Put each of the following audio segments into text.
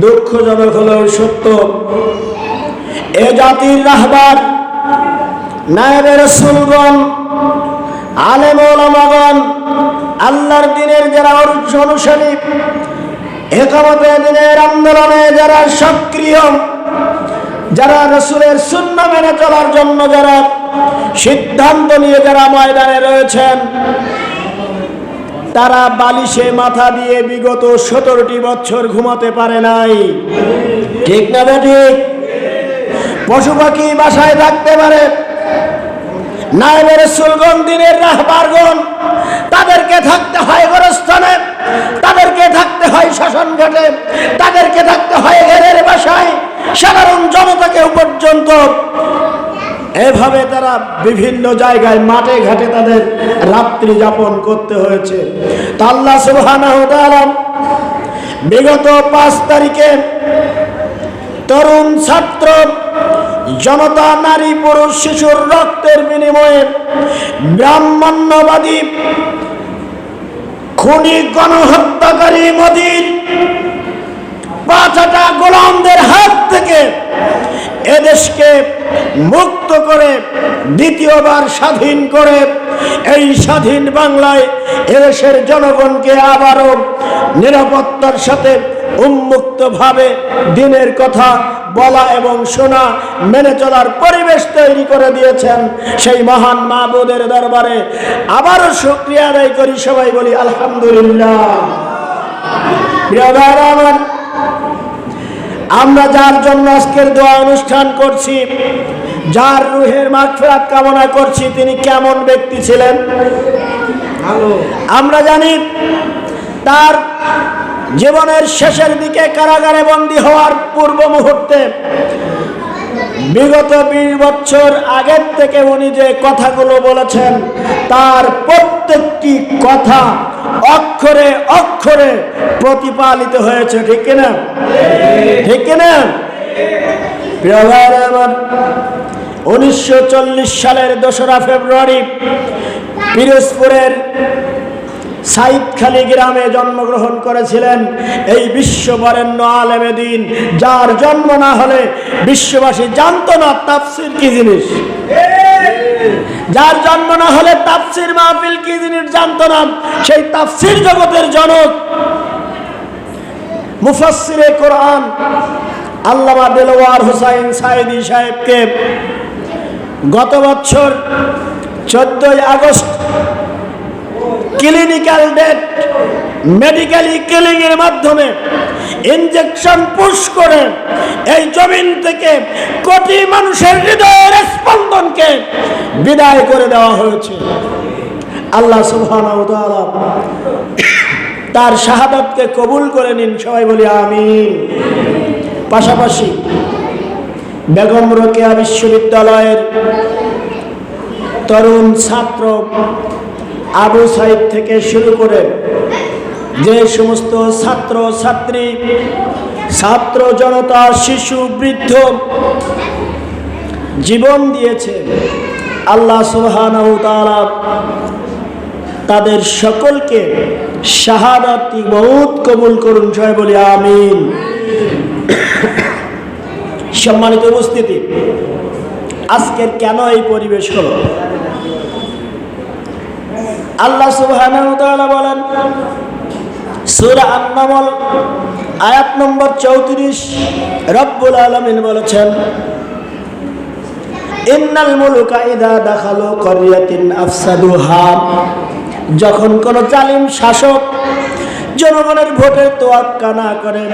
দুঃখজনক হলেও সত্য। এ জাতির রাহবার নায়বের সুলগন আলেম ওলামাগণ আল্লাহর দিনের যারা অনু- অনুসারী, একামতে দিনের আন্দোলনে যারা সক্রিয়, যারা রসুলের শূন্য মেনে চলার জন্য যারা সিদ্ধান্ত নিয়ে যারা ময়দানে রয়েছেন তারা বালিশে মাথা দিয়ে বিগত সতেরোটি বছর ঘুমাতে পারে নাই। ঠিক না ঠিক? পশু পাখি বাসায় থাকতে পারে। নায়েবের সুলগন দিনের রাহবারগণ, তাদেরকে থাকতে হয় গোরস্থানে, তাদেরকে থাকতে হয় শাসন ঘাটে তাদেরকে থাকতে হয় ঘেরের বাসায়। সাধারণ জনতাকে পর্যন্ত এভাবে তারা বিভিন্ন জায়গায় মাঠে ঘাটে তাদের রাত্রি যাপন করতে হয়েছে। তা আল্লাহ সুবহানাহু বিগত পাঁচ তারিখে তরুণ ছাত্র, জনতা, নারী, পুরুষ, শিশুর রক্তের বিনিময়ে ব্রাহ্মণ্যবাদী, খুনি গণহত্যাকারী মোদীর পাঁচটা গোলামদের হাত থেকে এদেশকে মুক্ত করে দ্বিতীয়বার স্বাধীন করে এই স্বাধীন বাংলায় এদেশের জনগণকে আবারও নিরাপত্তার সাথে উন্মুক্তভাবে দিনের কথা বলা এবং শোনা, মেনে চলার পরিবেশ তৈরি করে দিয়েছেন সেই মহান মা মাহবুদের দরবারে। আবারও শুক্রিয়া আদায় করি সবাই বলি আলহামদুলিল্লাহ। আমার যার জন্য আজকের দোয়া অনুষ্ঠান করছি যার রুহের মাগফিরাত কামনা করছি তিনি কেমন ব্যক্তি ছিলেন? আমরা জানি তার জীবনের শেষের দিকে কারাগারে বন্দী হওয়ার পূর্ব মুহূর্তে বিগত বিশ বছর আগের থেকে উনি যে কথাগুলো বলেছেন, তার প্রত্যেকটি কথা অক্ষরে অক্ষরে প্রতিপালিত হয়েছে, ঠিক কিনা? ঠিক কিনা? উনিশশো সালের দোসরা ফেব্রুয়ারি পিরোজপুরের সাইদখালী গ্রামে জন্মগ্রহণ করেছিলেন এই বিশ্ববরেণ্য আলেমে দিন, যার জন্ম না হলে বিশ্ববাসী জানতো না তাফসির কি জিনিস। যার জন্ম না হলে তাফসির মাহফিল কি জিনিস জানতো না, সেই তাফসির জগতের জনক। মুফাসসিরে কোরআন আল্লামা দেলোয়ার হোসাইন সাইদি সাহেবকে গত বছর চোদ্দই August clinical death medically killing এর মাধ্যমে ইনজেকশন পুশ করে এই জমিন থেকে কোটি মানুষের হৃদয়ের স্পন্দনকে বিদায় করে দেওয়া হয়েছে। আল্লাহ তাআলা তার শাহাদাতকে কবুল করে নিন, সবাই বলি আমিন। পাশাপাশি বেগম রোকেয়া বিশ্ববিদ্যালয়ের তরুণ ছাত্র আবু সাইদ থেকে শুরু করে যে সমস্ত ছাত্র, ছাত্রী, ছাত্র জনতা, শিশু, বৃদ্ধ জীবন দিয়েছে, আল্লাহ সুবহানাহু তাদের সকলকে শাহাদাতি বহুত কবুল করুন, সবাই বলি আমিন। সম্মানিত উপস্থিতি, আজকের কেন এই পরিবেশ হলো? আল্লাহ বলেন, সূরা আন-নামল, আয়াত নম্বর 34 রব্বুল আলামিন বলেছেন, ইন্নাল মুলুকা ইদা দাখালু ক্বরিয়াতিন আফসাদুহা যখন কোন জালিম শাসক জনগণের ভোটে তোয়াক্কা না করে,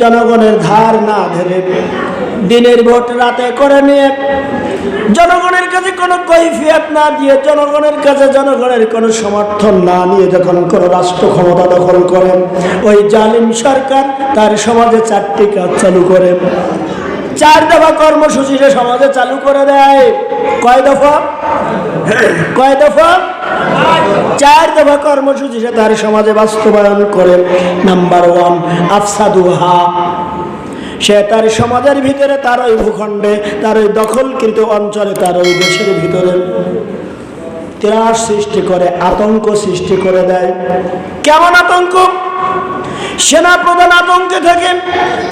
জনগণের ধার না ধরে দিনের ভোট রাতে করে নিয়ে, জনগণের কাছে কোনো কৈফিয়াত না দিয়ে, জনগণের কাছে জনগণের কোনো সমর্থন না নিয়ে যখন কোনো রাষ্ট্র ক্ষমতা দখল করে, ওই জালিম সরকার তার সমাজে চারটি কাজ চালু করে। চার দফা কর্মসূচি সে সমাজে চালু করে দেয়। কয় দফা? কয় দফা? চার দফা কর্মসূচি সে তার সমাজে বাস্তবায়ন করে। Number one আফসাদুহা। সে তার সমাজের ভিতরে, তার ওই ভূখণ্ডে, তার ওই দখলকৃত অঞ্চলে, তার ওই দেশের ভিতরে। ত্রাস সৃষ্টি করে, আতঙ্ক সৃষ্টি করে দেয়। কেমন আতঙ্ক? সেনা প্রধান আতঙ্কে থাকেন।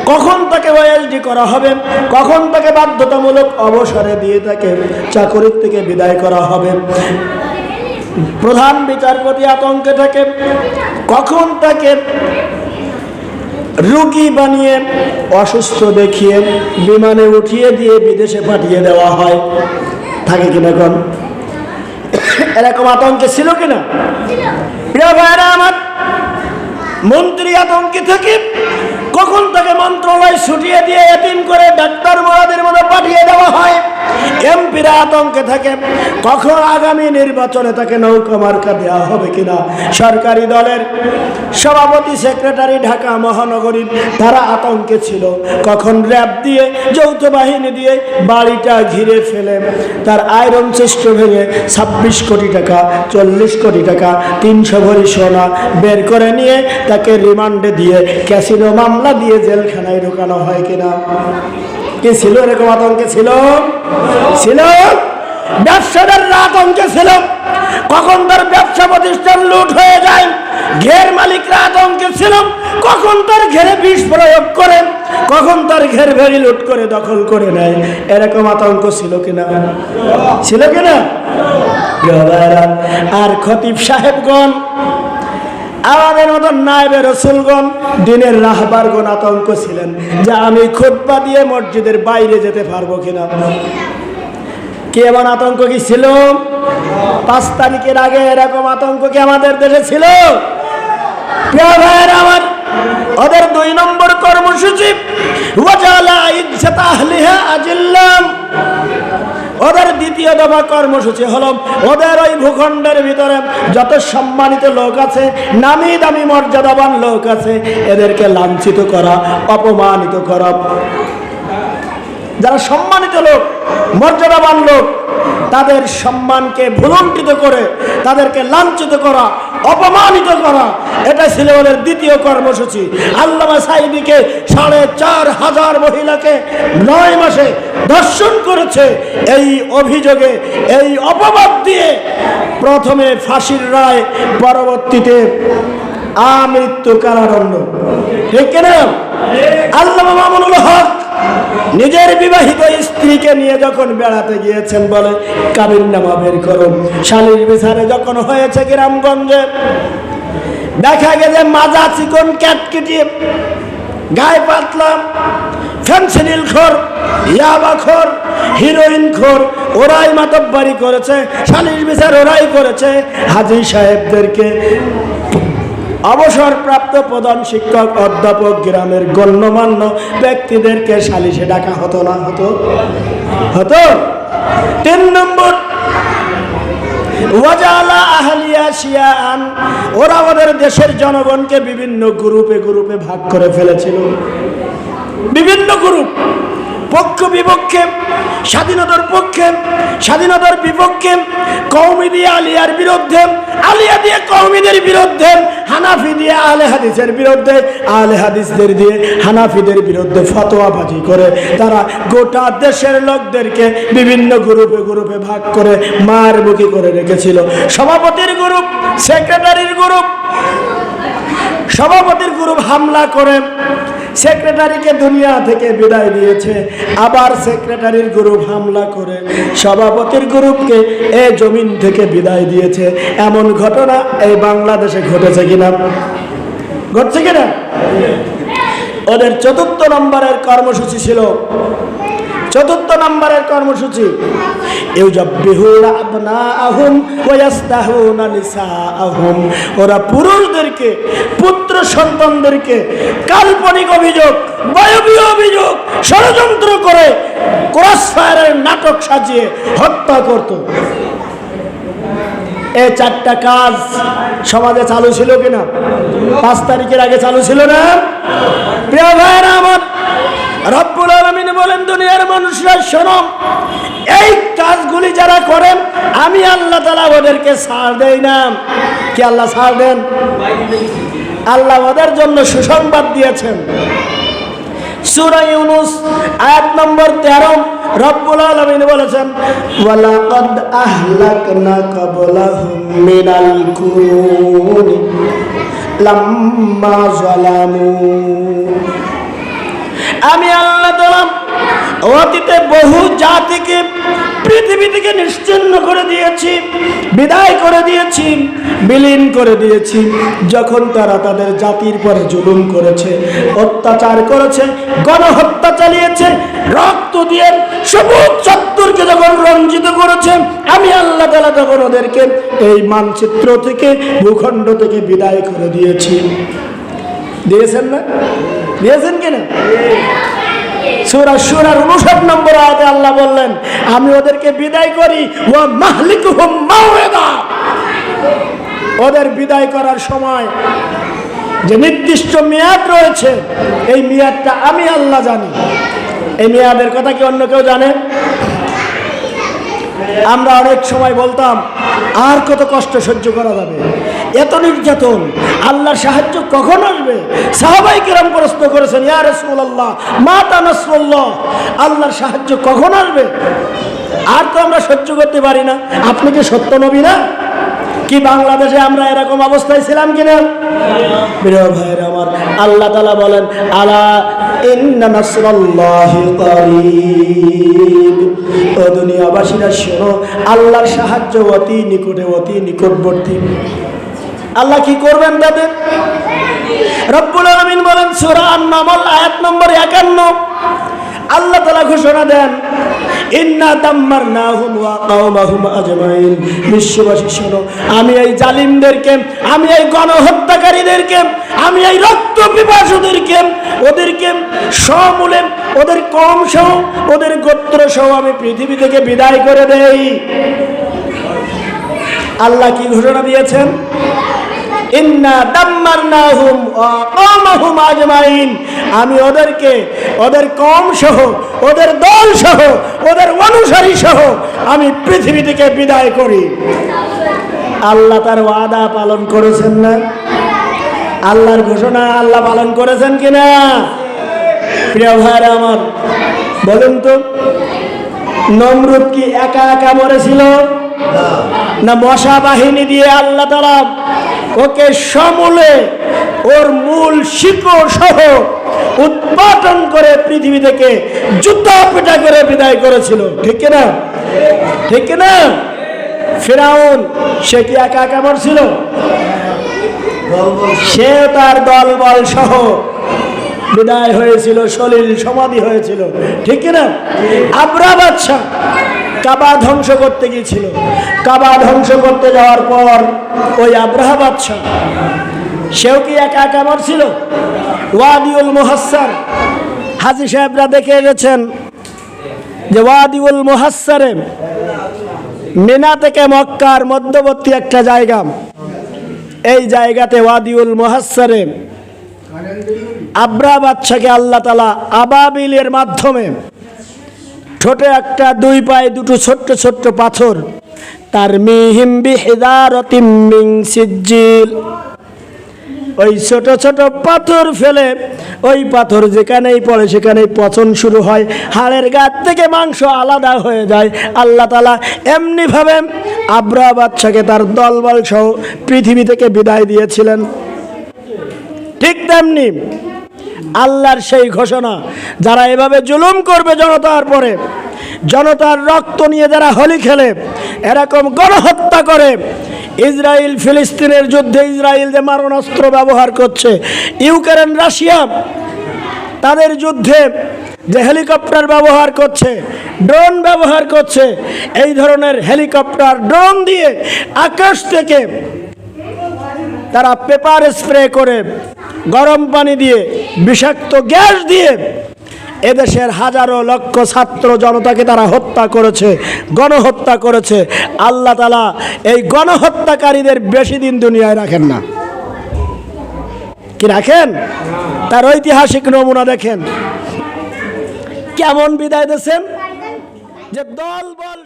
কখন তাকে ওএসডি করা হবে? কখন তাকে বাধ্যতামূলক অবসরে দিয়ে তাকে চাকরির থেকে বিদায় করা হবে? প্রধান বিচারপতি আতঙ্কে থাকে কখন তাকে রুগী বানিয়ে, অসুস্থ দেখিয়ে, বিমানে উঠিয়ে দিয়ে বিদেশে পাঠিয়ে দেওয়া হয়। থাকে কিনা কোন এরকম আতঙ্কে ছিল কিনা প্রিয় ভাইরা আমার, মন্ত্রী আতঙ্কে থেকে কখন তাকে মন্ত্রণালয় ছুটিয়ে দিয়ে এতিম করে ডাক্তার মোড়াদের মতো পাঠিয়ে দেওয়া হয়? এমপিরা আতঙ্কে থাকে। কখন আগামী নির্বাচনে তাকে নৌকা মার্কা দেওয়া হবে কিনা? সরকারি দলের সভাপতি, সেক্রেটারি, ঢাকা মহানগরীর তারা আতঙ্কে ছিল। কখন র্যাব দিয়ে, যৌথ বাহিনী দিয়ে বাড়িটা ঘিরে ফেলে। তার আয়রন চেষ্ট ভেঙে ছাব্বিশ কোটি টাকা, চল্লিশ কোটি টাকা, তিনশো ভরি সোনা বের করে নিয়ে তাকে রিমান্ডে দিয়ে ক্যাসিনো মামলা দিয়ে জেলখানায় ঢোকানো হয় কিনা? কি ছিল এরকম আতঙ্কে ছিল? ছিল? ব্যবসাদাররা আতঙ্কে ছিল। কখন তার ব্যবসা প্রতিষ্ঠান লুট হয়ে যায়? ঘের মালিকরা আতঙ্কে ছিল। কখন তার ঘেরে বিষ প্রয়োগ করে? কখন তার ঘের ভেড়ি লুট করে দখল করে নেয়? এরকম আতঙ্ক ছিল কিনা? ছিল কিনা? আর খতিব সাহেবগণ আমাদের মতন নাইবে রসুলগণ, দিনের রাহবারগণ আতঙ্ক ছিলেন যে আমি খুতবা দিয়ে মসজিদের বাইরে যেতে পারব কিনা। কি এমন আতঙ্ক কি ছিল? পাঁচ তারিখের আগে এরকম আতঙ্ক কি আমাদের দেশে ছিল? আমার ওদের দুই নম্বর কর্মসূচি ওদের দ্বিতীয় দফা কর্মসূচি হলো ওদের ওই ভূখণ্ডের ভিতরে যত সম্মানিত লোক আছে, নামি দামি মর্যাদাবান লোক আছে, এদেরকে লাঞ্ছিত করা, অপমানিত করা। যারা সম্মানিত লোক, মর্যাদাবান লোক, তাদের সম্মানকে ভুলণ্ঠিত করে, তাদেরকে লাঞ্ছিত করা অপমানিত করা। এটা ছিল ওদের দ্বিতীয় কর্মসূচি। আল্লামা সাইদিকে সাড়ে চার হাজার মহিলাকে নয় মাসে দর্শন করেছে। এই অভিযোগে, এই অপবাদ দিয়ে প্রথমে ফাঁসির রায়, পরবর্তীতে আমৃত্যু কারাদণ্ড ঠিক না আল্লামা মামুনুল হক নিজের বিবাহিত স্ত্রীকে নিয়ে যখন বেড়াতে গিয়েছেন বলে কাবির নামা বের করুন। শালির বিচারে যখন হয়েছে গ্রামগঞ্জে, দেখা গেছে মাজা চিকন ক্যাটকিটি, গায়ে পাতলাম ফেন্সিডিল খোর, ইয়াবা খোর, হিরোইন খোর, ওরাই মাতব্বারি করেছে, শালির বিচার ওরাই করেছে। হাজি সাহেবদেরকে অবসরপ্রাপ্ত প্রধান শিক্ষক, অধ্যাপক, গ্রামের গণ্যমান্য ব্যক্তিদেরকে সালিশে ডাকা হতো না? হতো? হতো? তিন নম্বর, ওয়াজালা আহলিয়া দেশের জনগণকে বিভিন্ন গ্রুপে গ্রুপে ভাগ করে ফেলেছিল। বিভিন্ন গ্রুপ। পক্ষ বিপক্ষে, স্বাধীনতার পক্ষে, স্বাধীনতার বিপক্ষে কৌমি দিয়ে আলিয়ার বিরুদ্ধে, আলিয়া দিয়ে কৌমিদের বিরুদ্ধে, হানাফি দিয়ে আলে হাদিসের বিরুদ্ধে আলে হাদিসদের দিয়ে হানাফিদের বিরুদ্ধে ফতোয়াবাজি করে, তারা গোটা দেশের লোকদেরকে বিভিন্ন গ্রুপে গ্রুপে ভাগ করে মার মুখী করে রেখেছিল। সভাপতির গ্রুপ, সেক্রেটারির গ্রুপ, সভাপতির গ্রুপ হামলা করে সেক্রেটারিকে দুনিয়া থেকে বিদায় দিয়েছে আবার সেক্রেটারির গ্রুপ হামলা করে সভাপতির গ্রুপকে এ জমিন থেকে বিদায় দিয়েছে। এমন ঘটনা এই বাংলাদেশে ঘটেছে কিনা? ঘটছে কিনা? ওদের চতুর্থ নম্বরের কর্মসূচি ছিল চতুর্থ নম্বরের কর্মসূচি। ওরা পুরুষদেরকে, পুত্র সন্তানদেরকে কাল্পনিক অভিযোগ বায়বীয় অভিযোগ, ষড়যন্ত্র করে ক্রস ফায়ারের নাটক সাজিয়ে হত্যা করত। এই চারটা কাজ সমাজে চালু ছিল কিনা? পাঁচ তারিখের আগে চালু ছিল না? প্রিয় ভাইয়েরা আমার রব্বুল আলমিন বলেন, দুনিয়ার মানুষরা, শোনো, এই কাজগুলি যারা করেন, আমি আল্লাহ তালা ওদেরকে ছাড় দেই না। কি আল্লাহ ছাড় দেন? আল্লাহ ওদের জন্য সুসংবাদ দিয়েছেন। সূরা ইউনুস, আয়াত নম্বর 13 রব্বুল আলামিন বলেছেন, ওয়ালাকাদ আহলাকনা ক্বাবলাহুম মিনাল কুরুন লাম্মা জালামু আমি আল্লাহ তাআলা অতীতে বহু জাতিকে পৃথিবী থেকে নিশ্চিন্ন করে দিয়েছি, বিদায় করে দিয়েছি, বিলীন করে দিয়েছি। যখন তারা তাদের জাতির পরে জুলুম করেছে, অত্যাচার করেছে, গণহত্যা চালিয়েছে, রক্ত দিয়ে সবুজ চত্বরকে যখন রঞ্জিত করেছে, আমি আল্লাহ তালা তখন ওদেরকে এই মানচিত্র থেকে, ভূখণ্ড থেকে বিদায় করে দিয়েছি। দিয়েছেন না? দিয়েছেন কিনা? সুরা সুরার উনষাট নম্বর আয়াতে আল্লাহ বললেন, আমি ওদেরকে বিদায় করি ও মাওয়েদা। ওদের বিদায় করার সময় যে নির্দিষ্ট মেয়াদ রয়েছে, এই মেয়াদটা আমি আল্লাহ জানি। এই মেয়াদের কথা কি অন্য কেউ জানে? আমরা অনেক সময় বলতাম আর কত কষ্ট সহ্য করা যাবে? এত নির্যাতন, আল্লাহর সাহায্য কখন আসবে? সাহাবাই কিরাম প্রশ্ন করেছেন, ইয়া রসুল্লাহ মা তানাসুল্লাহ আল্লাহর সাহায্য কখন আসবে? আর তো আমরা সহ্য করতে পারি না। আপনি কি সত্য নবী না? কি বাংলাদেশে আমরা এরকম অবস্থায় ছিলাম কিনা? প্রিয় ভাইয়ের আমার, আল্লাহ তালা বলেন, আলা ইন্না নাসরাল্লাহি করিব। দুনিয়াবাসীরা শোনো, আল্লাহর সাহায্য অতি নিকটে, অতি নিকটবর্তী। আল্লাহ কি করবেন তাদের? রব্বুল আলমিন বলেন, সুরা নামল আয়াত নম্বর একান্ন। আল্লাহ তালা ঘোষণা দেন বিশ্ববাসী, শোনো, আমি এই জালিমদেরকে, আমি এই গণহত্যাকারীদেরকে, আমি এই রক্ত পিপাসুদেরকে, ওদেরকে সমূলে, ওদের কম সহ ওদের গোত্র সহ আমি পৃথিবী থেকে বিদায় করে দেই। আল্লাহ কি ঘোষণা দিয়েছেন? ইন্না আমি ওদেরকে, ওদের কম সহ, ওদের দল সহ, ওদের অনুসারী সহ আমি পৃথিবী থেকে বিদায় করি। আল্লাহ তার ওয়াদা পালন করেছেন না? আল্লাহর ঘোষণা আল্লাহ পালন করেছেন কিনা? প্রিয় ভাইরা আমার, বলুন তো, নমরুদ কি একা একা মরেছিল? না মশা বাহিনী দিয়ে আল্লাহ তারা ওকে সমূলে, ওর মূল শিকড় সহ উৎপাদন করে পৃথিবী থেকে যুদ্ধ পেটা করে বিদায় করেছিল। ঠিক না ঠিক না ফেরাউন, সে কি একা একা মরছিল? সে তার দল বল সহ বিদায় হয়েছিল, সলিল সমাধি হয়েছিল। ঠিক না আবরা বাচ্চা কাবা ধ্বংস করতে গিয়েছিল। কাবা ধ্বংস করতে যাওয়ার পর ওই আব্রাহা বাচ্চা সেও কি একা একা মরছিল? ওয়াদিউল মুহাসার হাজি সাহেবরা দেখে গেছেন যে ওয়াদিউল মুহাসারে মিনা থেকে মক্কার মধ্যবর্তী একটা জায়গা। এই জায়গাতে ওয়াদিউল মুহাসারে আব্রা বাচ্চাকে আল্লাহ তালা আবাবিলের মাধ্যমে ঠোঁটে একটা দুই পায়ে দুটো ছোট্ট ছোট্ট পাথর, তার মিহিম বিহিদারতিম সিজ্জিল। ওই ছোট ছোট পাথর ফেলে ওই পাথর যেখানেই পড়ে সেখানেই পচন শুরু হয়, হাড়ের গাছ থেকে মাংস আলাদা হয়ে যায়। আল্লাহ তালা এমনিভাবে আব্রা বাচ্চাকে তার দলবল সহ পৃথিবী থেকে বিদায় দিয়েছিলেন। ঠিক তেমনি আল্লাহর সেই ঘোষণা। যারা এভাবে জুলুম করবে জনতার পরে, জনতার রক্ত নিয়ে যারা হোলি খেলে, এরকম গণহত্যা করে ইসরায়েল ফিলিস্তিনের যুদ্ধে ইসরায়েল যে মারণাস্ত্র ব্যবহার করছে, ইউক্রেন, রাশিয়া, তাদের যুদ্ধে যে হেলিকপ্টার ব্যবহার করছে, ড্রোন ব্যবহার করছে, এই ধরনের হেলিকপ্টার, ড্রোন দিয়ে আকাশ থেকে তারা পেপার স্প্রে করে গরম পানি দিয়ে বিষাক্ত গ্যাস দিয়ে এদেশের হাজারো লক্ষ ছাত্র জনতাকে তারা হত্যা করেছে, গণহত্যা করেছে। আল্লাহ তালা এই গণহত্যাকারীদের বেশি দিন দুনিয়ায় রাখেন না। কি রাখেন? তার ঐতিহাসিক নমুনা দেখেন। কেমন বিদায় দিয়েছেন? যে দল বল